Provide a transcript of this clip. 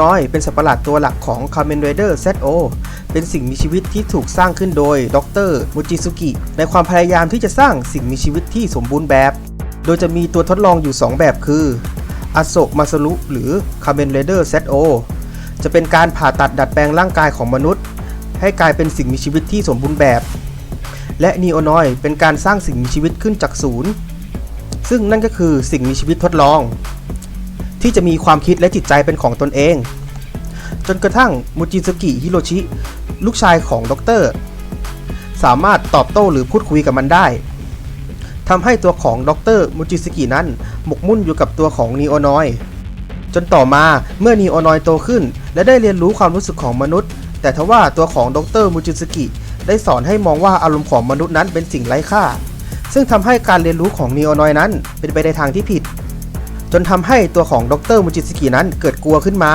น้อยเป็นสัตว์ประหลาดตัวหลักของ Kamen Rider ZO เป็นสิ่งมีชีวิตที่ถูกสร้างขึ้นโดยดรมูจิซุกิ ในความพยายามที่จะสร้างสิ่งมีชีวิตที่สมบูรณ์แบบ โดยจะมีตัวทดลองอยู่ 2 แบบคืออโศกมาสรุหรือ Kamen Rider ZO จะเป็นการผ่าตัดดัดแปลงร่างกายของมนุษย์ ให้กลายเป็นสิ่งมีชีวิตที่สมบูรณ์แบบ และนีโอนอยเป็นการสร้างสิ่งมีชีวิตขึ้นจากศูนย์ ซึ่งนั่นก็คือสิ่งมีชีวิตทดลอง ที่จะมีความคิดและจิตใจเป็นของตนเอง จนกระทั่งมูจิซุกิฮิโรชิ ลูกชายของด็อกเตอร์ สามารถตอบโต้หรือพูดคุยกับมันได้ทำให้ตัวของด็อกเตอร์มูจิซุกินั้นหมกมุ่นอยู่กับตัวของนีโอนอยจนต่อมาเมื่อนีโอนอยโตขึ้น และได้เรียนรู้ความรู้สึกของมนุษย์ แต่ทว่าตัวของดรมูจิสกิ ได้สอนให้มองว่าอารมณ์ของมนุษย์นั้นเป็นสิ่งไร้ค่า ซึ่งทำให้การเรียนรู้ของนีโอนอยนั้นเป็นไปในทางที่ผิด จนทำให้ตัวของดรมูจิสกินั้นเกิดกลัวขึ้นมา